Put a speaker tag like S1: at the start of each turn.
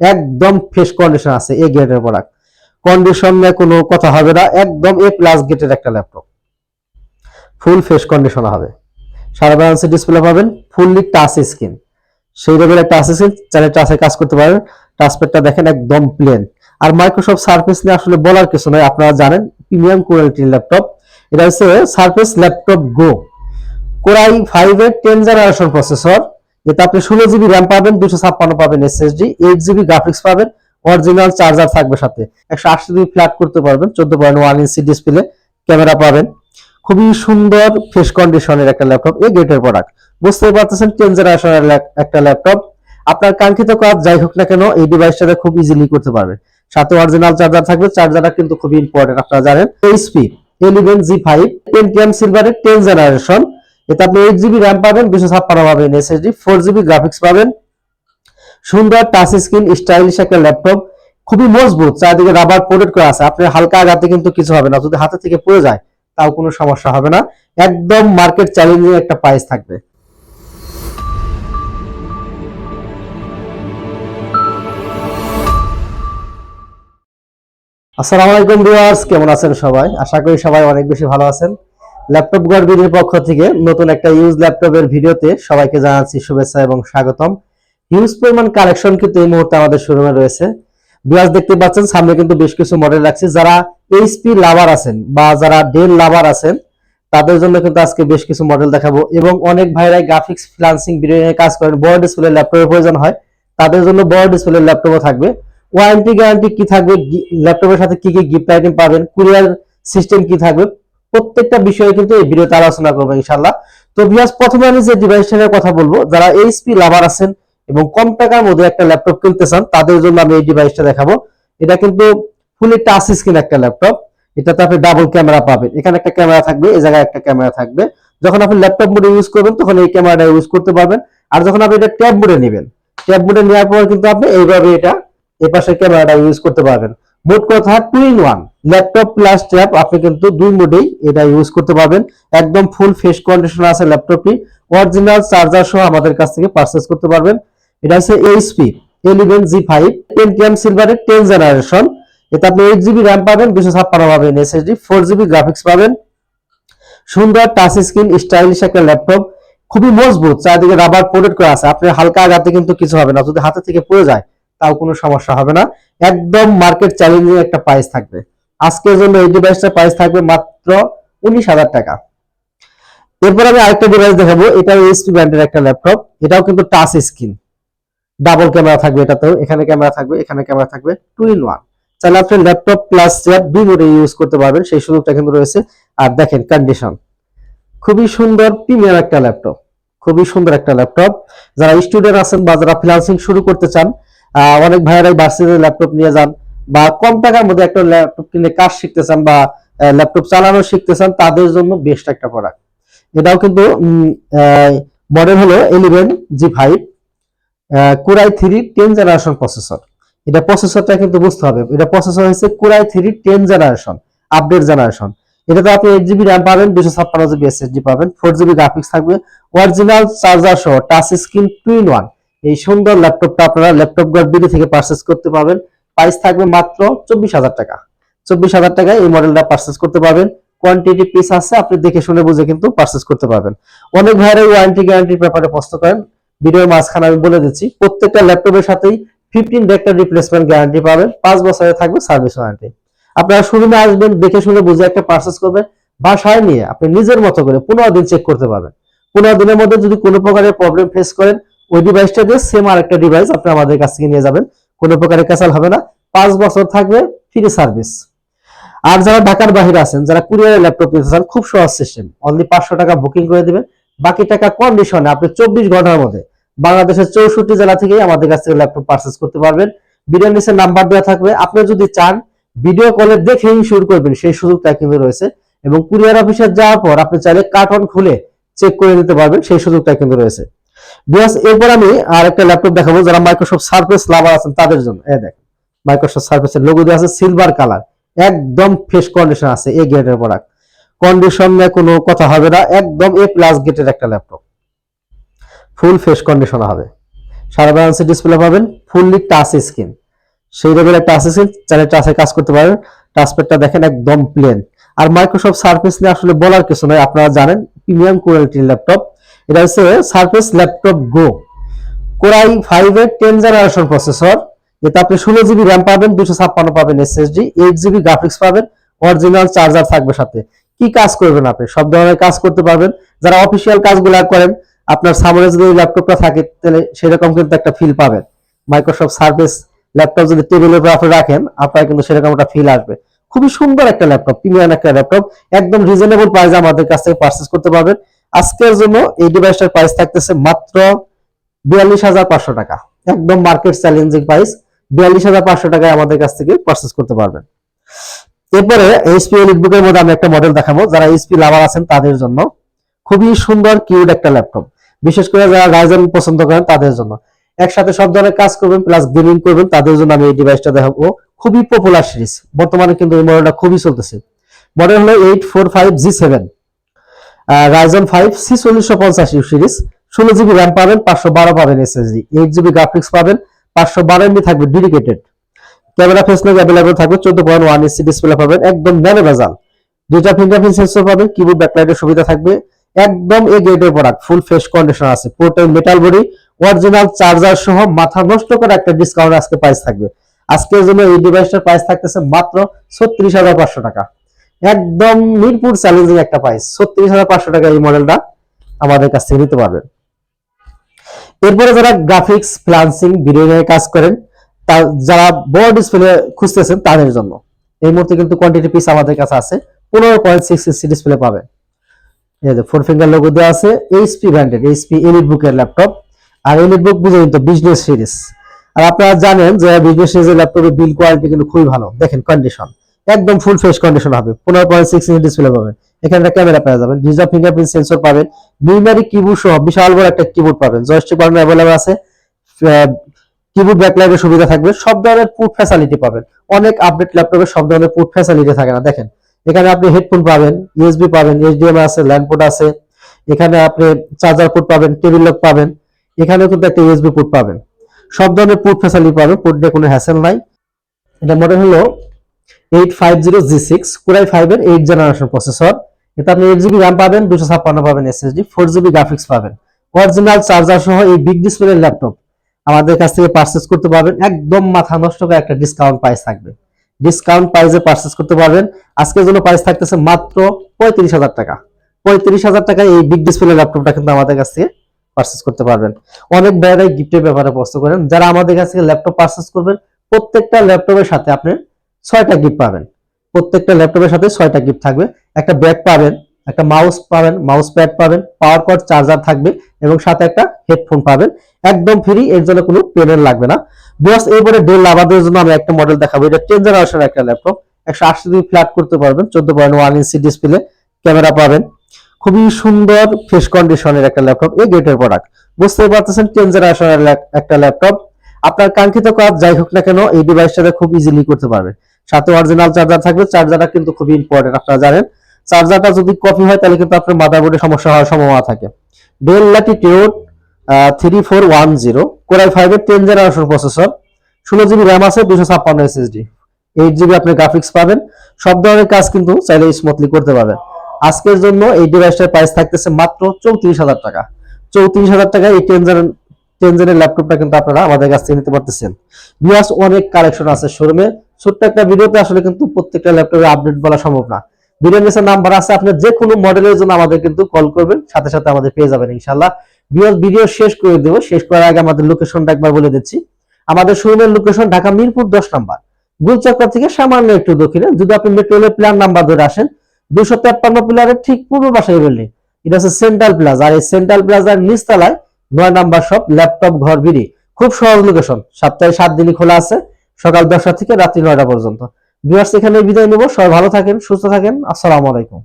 S1: একদম fresh condition আছে A গ্রেডের প্রোডাক্ট কন্ডিশন নিয়ে কোনো কথা হবে না, একদম এ প্লাস গেটের একটা ল্যাপটপ ফুল ফ্রেশ কন্ডিশন হবে। সারা ব্যালেন্সের ডিসপ্লে পাবেন ফুললি টাচ স্ক্রিন সেই লেভেলের টাচ স্ক্রিন চাইলে টাচে কাজ করতে পারেন টাচপ্যাডটা দেখেন একদম প্লেন আর মাইক্রোসফট সার্ফেস নিয়ে আসলে বলার কিছু নয় আপনারা জানেন প্রিমিয়াম কোয়ালিটির ল্যাপটপ এটা হচ্ছে surface laptop go core i five এর টেন জেনারেশন প্রসেসর এতে আপনি ষোলো জিবি র্যাম পাবেন দুশো ছাপ্পান্ন পাবেন এসএসডি এইট জিবি গ্রাফিক্স পাবেন অরিজিনাল চার্জার থাকবে সাথে। একশো আশি জিবি ফ্ল্যাট করতে পারবেন, চোদ্দ point one inch display camera পাবেন। খুবই সুন্দর ফ্রেশ কন্ডিশনের একটা ল্যাপটপ এই গেটের প্রোডাক্ট বুঝতেই পারতেছেন টেন জেনারেশনের একটা ল্যাপটপ আপনার কাঙ্ক্ষিত কাজ, যাই হোক না কেন, এই ডিভাইসটাতে খুব ইজিলি করতে পারবেন। সাথে অরিজিনাল চার্জার থাকবে চার্জারটা কিন্তু খুবই ইম্পর্টেন্ট আপনারা জানেন। HP eleven G five Pentium সিলভারের টেন জেনারেশন এতে আপনি এইট জিবি র্যাম পাবেন দুশো ছাপ্পান্ন পাবেন এসএসডি ফোর জিবি গ্রাফিক্স পাবেন। সুন্দর টাচ স্ক্রিন স্টাইলিশ একটা ল্যাপটপ খুবই মজবুত, চারিদিকে রাবার প্রোটেক্ট করা আছে। আপনি হালকা আঘাতে কিন্তু কিছু হবে না, যদি হাতে থেকে পড়ে যায়, তাও কোনো সমস্যা হবে না। একদম মার্কেট চ্যালেঞ্জিং একটা প্রাইস থাকবে। আসসালামু আলাইকুম ভিউয়ার্স কেমন আছেন সবাই? আশা করি সবাই অনেক বেশি ভালো আছেন। ল্যাপটপ গড়বিডির পক্ষ থেকে নতুন একটা ইউজ ল্যাপটপের ভিডিওতে সবাইকে জানাচ্ছি শুভেচ্ছা এবং স্বাগতম। হিউজ পরিমাণ কালেকশন কিন্তু এই মুহূর্তে আমাদের শোরুমে রয়েছে। ভিউয়ার্স দেখতে পাচ্ছেন, সামনে কিন্তু বেশ কিছু মডেল রাখছি। যারা এইচপি লাভার আছেন বা যারা ডেল লাভার আছেন, তাদের জন্য কিন্তু আজকে বেশ কিছু মডেল দেখাবো এবং অনেক ভাইরাই গ্রাফিক্স ফ্রিল্যান্সিং ভিডিও নিয়ে কাজ করেন। বড় ডিসপ্লে ল্যাপটপের প্রয়োজন হয়, তাদের জন্য বড় ডিসপ্লে ল্যাপটপও থাকবে। ওয়ারেন্টি গ্যারান্টি কি থাকবে? ল্যাপটপের সাথে কি কি গিফট আইটেম পাবেন? কুরিয়ার সিস্টেম কি থাকবে? প্রত্যেকটা বিষয়ে কিন্তু এই ভিডিওতে আলোচনা করব ইনশাল্লাহ তো ভিউয়ার্স প্রথমে আমি যে ডিভাইসটার কথা বলব, যারা এইচপি লাভার আছেন এবং কম টাকার মধ্যে একটা ল্যাপটপ কিনতে চান, তাদের জন্য আমি এই ডিভাইসটা দেখাবো। এটা কিন্তু ফুলি টাচ স্ক্রিন একটা ল্যাপটপ এটাতে আপনি ডাবল ক্যামেরা পাবেন। এখানে একটা ক্যামেরা থাকবে, এই জায়গায় একটা ক্যামেরা থাকবে। যখন আপনি ল্যাপটপ মোডে ইউজ করবেন, তখন এই ক্যামেরাটা ইউজ করতে পারবেন। আর যখন আপনি এটা ট্যাব মোডে নেবেন ট্যাব মোডে নেওয়ার পর কিন্তু আপনি এইভাবে এটা এই পাশে ক্যামেরাটা ইউজ করতে পারবেন। মোট কথা two in one laptop plus tab আপনি কিন্তু দুই মোডেই এটা ইউজ করতে পারবেন। একদম ফুল ফেস কন্ডিশন আছে ল্যাপটপটি অরিজিনাল চার্জার সহ আমাদের কাছ থেকে পারচেস করতে পারবেন। এটা হচ্ছে HP eleven G five Pentium সিলভারের টেন জেনারেশন এতে আপনি এইট জিবি র্যাম পাবেন, দুশো ছাপ্পান্ন পাবেন এসএসডি ফোর জিবি গ্রাফিক্স পাবেন। সুন্দর টাচ স্ক্রিন স্টাইলিশ একটা ল্যাপটপ খুবই মজবুত, চারিদিকে রাবার প্রোটেক্ট করা আছে। আপনি হালকা আঘাতে কিন্তু কিছু হবে না, যদি হাতে থেকে পড়ে যায় তাও কোনো সমস্যা হবে না। একদম মার্কেট চ্যালেঞ্জিং একটা প্রাইস থাকবে। আজকের জন্য এই ডিভাইসটার প্রাইস থাকবে মাত্র উনিশ হাজার টাকা। এরপর আমি আরেকটা ডিভাইস দেখাবো। এটা এইচপি ব্র্যান্ডের একটা ল্যাপটপ এটাও কিন্তু টাচ স্ক্রিন ডাবল ক্যামেরা থাকবে এটাতেও। এখানে ক্যামেরা থাকবে, এখানে ক্যামেরা থাকবে। টু ইন ওয়ান চাইলে আপনি ল্যাপটপ প্লাস চেয়ার দুই মোডে ইউজ করতে পারবেন, সেই সুযোগটা কিন্তু রয়েছে। আর দেখেন কন্ডিশন খুবই সুন্দর প্রিমিয়াম একটা ল্যাপটপ খুবই সুন্দর একটা ল্যাপটপ যারা স্টুডেন্ট আছেন বা যারা ফ্রিল্যান্সিং শুরু করতে চান অনেক ভাইয়েরাই ভার্সিটির ল্যাপটপ নিয়ে যান বা কম টাকার মধ্যে একটা ল্যাপটপ কিনে কাজ শিখতে চান বা ল্যাপটপ চালানো শিখতে চান তাদের জন্য বেস্ট একটা প্রোডাক্ট এটাও কিন্তু মডেল হলো eleven G five core i three ten generation processor এটা প্রসেসরটা কিন্তু বুঝতে হবে। এটা প্রসেসর হচ্ছে core i three ten generation update generation এটাতে আপনি এইট জিবি র্যাম পাবেন দুশো ছাপ্পান্ন জিবি এসএসডি পাবেন ফোর জিবি গ্রাফিক্স থাকবে অরিজিনাল চার্জার সহ touch screen two in one এই সুন্দর ল্যাপটপটা আপনারা ল্যাপটপ বিডি থেকে পারচেস করতে পারবেন। প্রাইস থাকবে মাত্র চব্বিশ হাজার টাকা। চব্বিশ হাজার টাকায় এই মডেলটা পারচেস করতে পারবেন। কোয়ান্টিটি পিস আছে, আপনি দেখে শুনে বুঝে কিন্তু পারচেস করতে পারবেন। অনেক ভাইরাই ওয়ারেন্টি গ্যারান্টির ব্যাপারে প্রশ্ন করেন। ভিডিওর মাঝখানে আমি বলে দিচ্ছি, প্রত্যেকটা ল্যাপটপের সাথেই ফিফটিন ডেক্টার রিপ্লেসমেন্ট গ্যারান্টি পাবেন। পাঁচ বছরে থাকবে সার্ভিস ওয়ারেন্টি আপনারা শোরুমে আসবেন, দেখে শুনে বুঝে একটা পারচেস করবেন। বাসায় নিয়ে আপনি নিজের মতো করে পনেরো দিন চেক করতে পারবেন। পনেরো দিনের মধ্যে যদি কোনো প্রকারের প্রবলেম ফেস করেন ওই ডিভাইসটা দিয়ে সেম আর একটা ডিভাইস আপনি আমাদের কাছ থেকে নিয়ে যাবেন। কোনো প্রকারের ক্যাসাল হবে না। পাঁচ বছর থাকবে ফ্রি সার্ভিস আর যারা ঢাকার বাইরে আছেন, যারা কুরিয়ারে ল্যাপটপ নিতে চান, খুব সহজ সিস্টেম অনলি পাঁচশো টাকা বুকিং করে দিবেন। বাকি টাকা কন্ডিশনে আপনি চব্বিশ ঘণ্টার মধ্যে বাংলাদেশের চৌষট্টি জেলা থেকেই আমাদের কাছ থেকে ল্যাপটপ পারচেস করতে পারবেন। ভিডিও নিচে নাম্বার দেওয়া থাকবে। আপনি যদি চান ভিডিও কলে দেখেই শুরু করবেন। সেই সুযোগটা কিন্তু রয়েছে। এবং কুরিয়ার অফিসে যাওয়ার পর আপনি চাইলে কার্টন খুলে চেক করে নিতে পারবেন। সেই সুযোগটা কিন্তু রয়েছে। বিকজ এরপর আমি আর একটা ল্যাপটপ দেখাবো যারা মাইক্রোসফট সার্ফেস লাভার আছেন তাদের জন্য। এই দেখেন মাইক্রোসফট সার্ফেসের লোগো দেওয়া আছে সিলভার কালার একদম ফ্রেশ কন্ডিশন আছে এ গ্রেডের প্রোডাক্ট কন্ডিশন নিয়ে কোনো কথা হবে না, একদম এ প্লাস গেটের একটা ল্যাপটপ ফুল ফ্রেশ কন্ডিশন হবে। সারা ব্যালেন্সে ডিসপ্লে পাবেন ফুললি টাচ স্ক্রিন সেই লেভেলের টাচ স্ক্রিন চাইলে টাচে কাজ করতে পারেন। টাচপ্যাডটা দেখেন একদম প্লেন আর মাইক্রোসফট সার্ফেস নিয়ে আসলে বলার কিছু নয় আপনারা জানেন প্রিমিয়াম কোয়ালিটির ল্যাপটপ এটা হচ্ছে Surface laptop go core i five এর টেন জেনারেশন প্রসেসর এতে আপনি ষোলো জিবি র্যাম পাবেন দুশো ছাপ্পান্ন পাবেন এসএসডি এইট জিবি গ্রাফিক্স পাবেন অরিজিনাল চার্জার থাকবে সাথে। কি কাজ করবেন আপনি? সব ধরনের কাজ করতে পারবেন। যারা অফিসিয়াল কাজগুলো করেন, আপনার সামনে যদি ল্যাপটপটা থাকে, তাহলে সেরকম কিন্তু একটা ফিল পাবেন। মাইক্রোসফট সার্ভিস ল্যাপটপ যদি টেবিলের উপর আপনি রাখেন, আপনার কিন্তু সেরকম একটা ফিল আসবে। খুবই সুন্দর একটা ল্যাপটপ প্রিমিয়াম একটা ল্যাপটপ একদম রিজনেবল প্রাইসে আমাদের কাছ থেকে পারচেস করতে পারবেন। আজকের জন্য এই ডিভাইসটার প্রাইস থাকতেছে মাত্র বিয়াল্লিশ হাজার পাঁচশো টাকা। একদম মার্কেট চ্যালেঞ্জিং প্রাইস বিয়াল্লিশ হাজার পাঁচশো টাকায় আমাদের কাছ থেকে পারচেস করতে পারবেন। এরপরে এইচপি এলিটবুকের মধ্যে আমি একটা মডেল দেখাবো। যারা এইচপি লাভার আছেন তাদের জন্য। খুবই সুন্দর কিউড একটা ল্যাপটপ বিশেষ করে যারা রাইজেন পছন্দ করেন তাদের জন্য। একসাথে সব ধরনের কাজ করবেন প্লাস গেমিং করবেন, তাদের জন্য আমি এই ডিভাইসটা দেখাবো। খুবই পপুলার সিরিজ বর্তমানে কিন্তু এই মডেলটা খুবই চলতেছে। মডেল হলো eight four five G seven Ryzen five C চল্লিশশো পঞ্চাশ ইউ সিরিজ ষোলো জিবি র্যাম পাবেন, পাঁচশো বারো পাবেন এসএসডি এইট জিবি গ্রাফিক্স পাবেন, পাঁচশো বারো এমবি থাকবে ডেডিকেটেড ক্যামেরা ফেসলেক অ্যাভেলেবল থাকবে, চোদ্দ পয়েন্ট ওয়ান ইসি ডিসপ্লে পাবেন, একদম ন্যানো ভেজাল। দুইটা ফিঙ্গারপ্রিন্ট সেন্সর পাবেন কিবোর্ড ব্যাকলাইটের সুবিধা থাকবে, একদম এ গ্রেডের প্রোডাক্ট ফুল ফ্রেশ কন্ডিশন আছে পোর্টেল মেটাল বডি অরিজিনাল চার্জার সহ, মাথা নষ্ট করে একটা ডিসকাউন্ট আজকে প্রাইস থাকবে। আজকের জন্য এই ডিভাইসটার প্রাইস থাকতেছে মাত্র ছত্রিশ হাজার পাঁচশো টাকা। একদম মিরপুর চ্যালেঞ্জিং একটা প্রাইস ছত্রিশ হাজার পাঁচশো টাকা এই মডেলটা আমাদের কাছ থেকে নিতে পারবেন। এরপরে যারা গ্রাফিক্স ফ্লান্সিং ভিডিও নিয়ে কাজ করেন, তা যারা বড় ডিসপ্লে খুঁজতেছেন তাদের জন্য। এই মুহূর্তে কিন্তু কোয়ান্টিটি পিস আমাদের কাছে আছে, পনেরো পয়েন্ট সিক্স ইঞ্চি ডিসপ্লে যে ফোর ফিঙ্গার লোগো দেওয়া আছে এইচপি ব্র্যান্ডের এইচপি এলিট বুকের ল্যাপটপ আর এলিট বুক বুঝে কিন্তু বিজনেস সিরিজ আর আপনারা জানেন যে বিজনেস সিরিজের ল্যাপটপের বিল কোয়ালিটি কিন্তু খুবই ভালো। দেখেন কন্ডিশন একদম ফুল ফেস কন্ডিশন হবে। পনেরো পয়েন্ট সিক্স ইঞ্চি ডিসপ্লে পাবেন। এখানে একটা ক্যামেরা পেয়ে যাবেন। ডিজিটাল ফিঙ্গারপ্রিন্ট সেন্সর পাবেন। নিউমারি কিবোর্ড সহ বিশাল বড় একটা কিবোর্ড পাবেন। জয়স্টিক বাটন অ্যাভেলেবল আছে। কিবোর্ড ব্যাকলাইটের সুবিধা থাকবে। সব ধরনের পুট ফ্যাসিলিটি পাবেন। অনেক আপডেট ল্যাপটপে সব ধরনের পুট ফ্যাসিলিটি থাকে না। দেখেন, এখানে আপনি হেডফোন পাবেন ইউএসবি পাবেন এইচডিএমআই আছে ল্যান্ড পোর্ট আছে। এখানে আপনি চার্জার পোর্ট পাবেন টেবিল লক পাবেন। এখানেও কিন্তু একটা ইউএসবি পোর্ট পাবেন। সব ধরনের পোর্ট ফ্যাসিলিটি পাবেন। পোর্ট দিয়ে কোনো হ্যাসেল নাই। এটা মডেল হলো এইট ফাইভ জেনারেশন আপনি পাবেন ফোর জিবি পাবেন অরিজিনাল চার্জার সহ এই বিগ ল্যাপটপ আমাদের কাছ থেকে একটা প্রাইস থাকবে। পারচেস করতে পারবেন। প্রাইস থাকতেছে মাত্র পঁয়ত্রিশ হাজার টাকা। পঁয়ত্রিশ হাজার টাকায় এই বিগ কিন্তু আমাদের কাছ থেকে পারচেস করতে পারবেন। অনেক গিফটের ব্যাপারে করেন। যারা আমাদের কাছ থেকে ল্যাপটপ পারচেস করবেন, প্রত্যেকটা ল্যাপটপের সাথে আপনি ছয়টা গিফট পাবেন। প্রত্যেকটা ল্যাপটপের সাথে ছয়টা গিফট থাকবে। একটা ব্যাগ পাবেন, একটা মাউস পাবেন মাউস প্যাড পাবেন পাওয়ার কর্ড চার্জার থাকবে এবং সাথে একটা হেডফোন পাবেন। একদম ফ্রি এর জন্য কোনো পেমেন্ট লাগবে না। বস এরপরে ডেল লাভাদের জন্য আমি একটা মডেল দেখাবো। এটা টেন জেনারেশন একটা ল্যাপটপ। একশো আশি জিবি ফ্ল্যাট করতে পারবেন, চোদ্দ point one inch display camera পাবেন। খুবই সুন্দর ফ্রেশ কন্ডিশনের একটা ল্যাপটপ, এই গেটের প্রোডাক্ট বুঝতেই পারতেছেন টেন জেনারেশনের একটা ল্যাপটপ। আপনার কাঙ্ক্ষিত কাজ যাই হোক না কেন, এই ডিভাইসটাতে খুব ইজিলি করতে পারবেন। সাথে অরিজিনাল চার্জার থাকবে। চার্জারটা কিন্তু খুবই ইম্পর্টেন্ট আপনারা জানেন। চার্জারটা যদি কপি হয়, তাহলে কিন্তু আপনার মাদারবোর্ডে সমস্যা হওয়ার সম্ভাবনা থাকে। Dell Latitude three four one zero core i ফাইভের টেন জেনারেশন প্রসেসর ষোলো জিবি র্যাম আছে দুশো ছাপ্পান্ন এসএসডি এইট জিবি আপনি গ্রাফিক্স পাবেন। সব ধরনের কাজ কিন্তু চাইলে স্মুথলি করতে পারবেন। আজকের জন্য এই ডিভাইসটার প্রাইস থাকতেছে মাত্র চৌত্রিশ হাজার টাকা। চৌত্রিশ হাজার টাকা এই টেন টেনজেনের ল্যাপটপটা কিন্তু আপনারা আমাদের কাছ থেকে নিতে পারতেছেন। বিয়াস অনেক কালেকশন আছে শোরুমে ছোট্ট একটা ভিডিওতে আসলে কিন্তু প্রত্যেকটা ল্যাপটপের আপডেট বলা সম্ভব না। ভিডিও নিচে নাম্বার আছে, আপনি যে কোনো মডেলের জন্য আমাদের কিন্তু কল করবেন, সাথে সাথে আমাদের পেয়ে যাবেন ইনশাল্লাহ বিয়াস ভিডিও শেষ করে দেবো, শেষ করার আগে আমাদের লোকেশনটা একবার বলে দিচ্ছি। আমাদের শোরুমের লোকেশন ঢাকা মিরপুর দশ নাম্বার। গুলচক্কর থেকে সামান্য একটু দক্ষিণে, যদি আপনি মেট্রোলের প্ল্যান নাম্বার ধরে আসেন, দুশো তেপ্পান্ন প্লারের ঠিক পূর্ব পাশে বিল্ডিং এটা হচ্ছে সেন্ট্রাল প্লাজা আর এই সেন্ট্রাল প্লাজার নিচতলায় নয় নাম্বার শপ ল্যাপটপ ঘর, বিড়ি। খুব সহজ লোকেশন সপ্তাহে সাত দিনই খোলা আছে। সকাল দশটা থেকে রাত্রি নয়টা পর্যন্ত। বিয়ার্স এখানে বিদায় নেব। সবাই ভালো থাকেন, সুস্থ থাকেন। আসসালামু আলাইকুম।